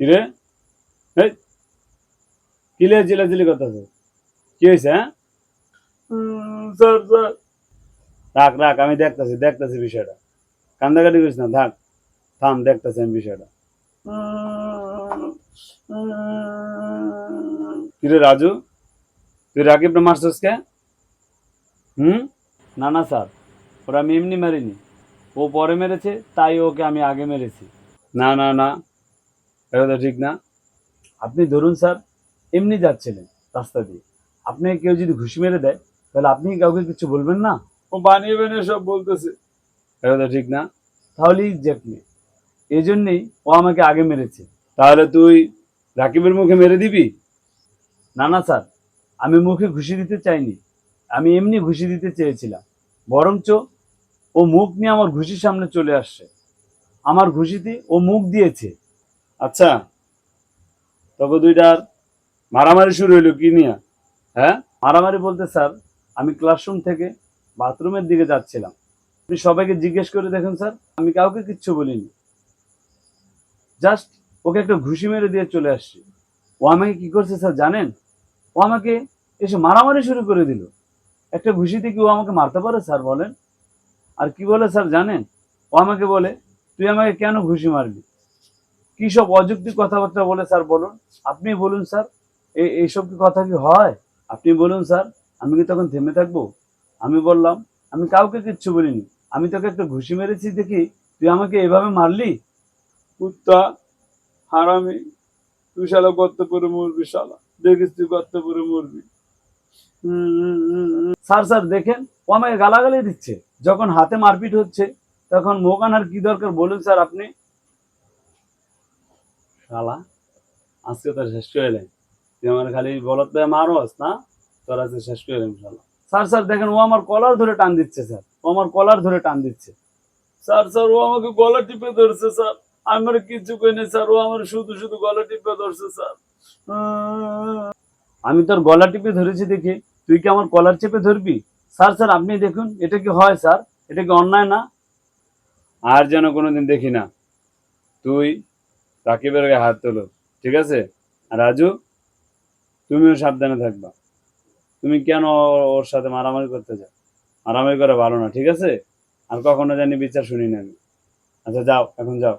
কিরে? কিলে চিলাচিলি করতেছে? কি হয়েছে হ্যাঁ? Sir sir. রাখ রাখ আমি দেখতেছি দেখতেছি বিষয়টা। কান্দাকাটি করিস না থাক। থাম দেখতেছি আমি বিষয়টা। কিরে রাজু তুই রাকিবটা মারছিস কে? হুম? না না স্যার। ওরা আমি এমনি মারিনি। ও পরে মেরেছে তাই ওকে আমি আগে মেরেছি। না না না এটা তো ঠিক না। আপনি ধরুন স্যার এমনি যাচ্ছিলেন রাস্তা দিয়ে। আপনি কেউ যদি ঘুষি মেরে দেয় তাহলে আপনি কাউকে কিছু বলবেন না? ও বানিয়ে বানিয়ে সব বলতেছে। এটা তো ঠিক না। তাহলে এক্স্যাক্টলি এই জন্যেই ও আমাকে আগে মেরেছে। তাহলে তুই রাকিবের মুখে মেরে দিবি? না না স্যার আমি মুখে ঘুষি দিতে চাইনি। আমি এমনি ঘুষি দিতে চেয়েছিলাম। বরঞ্চ ও মুখ নিয়ে আমার ঘুষির সামনে চলে আসছে। আমার ঘুষিতে ও মুখ দিয়েছে। আচ্ছা তবে দুইটার মারামারি শুরু হইল কি নিয়ে? হ্যাঁ? মারামারি বলতে স্যার, আমি ক্লাসরুম থেকে বাথরুমের দিকে যাচ্ছিলাম। আপনি সবাইকে জিজ্ঞেস করে দেখেন স্যার, আমি কাউকে কিচ্ছু বলিনি। জাস্ট ওকে একটা ঘুষি মেরে দিয়ে চলে আসছি। ও আমাকে কি করছে স্যার জানেন? ও আমাকে এসে মারামারি শুরু করে দিল। একটা ঘুষিতে কি ও আমাকে মারতে পারে স্যার বলেন? আর কি বলে স্যার জানেন? ও আমাকে বলে তুই আমাকে কেন ঘুষি মারবি? কি সব অযুক্তি কথাবার্তা বলে স্যার বলুন? আপনি বলুন স্যার এই এইসব কি কথা কি হয়? আপনি বলুন স্যার আমি কি তখন থেমে থাকব? আমি বললাম আমি কাউকে কিচ্ছু বলিনি। আমি তোকে একটা ঘুষি মেরেছি দেখি তুই আমাকে এভাবে মারলি? কুত্তা হারামি তুই শালা গর্ত করে মরবি শালা দেখিস তুই গর্ত করে মরবি স্যার স্যার দেখেন ও আমাকে গালাগালি দিচ্ছে। যখন হাতে মারপিট হচ্ছে তখন মুখ আনার কি দরকার বলুন স্যার আপনি? শালা, আজকে তো শেষ করে এলেন। তুই আমার খালি বলত মারোস না? তোর আজকে শেষ করে এলেন শালা। স্যার স্যার, দেখেন, ও আমার কলার ধরে টান দিচ্ছে, স্যার। ও আমার কলার ধরে টান দিচ্ছে। স্যার স্যার, ও আমাকে গলা টিপে ধরছে, স্যার। আমার কিছু কইনি স্যার, ও আমার শুধু শুধু গলা টিপে ধরছে, স্যার। আমি তোর গলা টিপে ধরেছি দেখে। তুই কি আমার কলার চেপে ধরবি? স্যার স্যার, আপনি দেখুন, এটা কি হয়, স্যার? এটা কি অন্যায় না? আর যেন কোনোদিন দেখি না। তুই রাকিবের গায়ে হাত তোলো, ঠিক আছে? আর রাজু, তুমিও সাবধানে থাকবা। তুমি কেন ওর সাথে মারামারি করতে চাও মারামারি করা ভালো না, ঠিক আছে? আর কখনো জানি বিচার শুনি না আমি। আচ্ছা যাও, এখন যাও।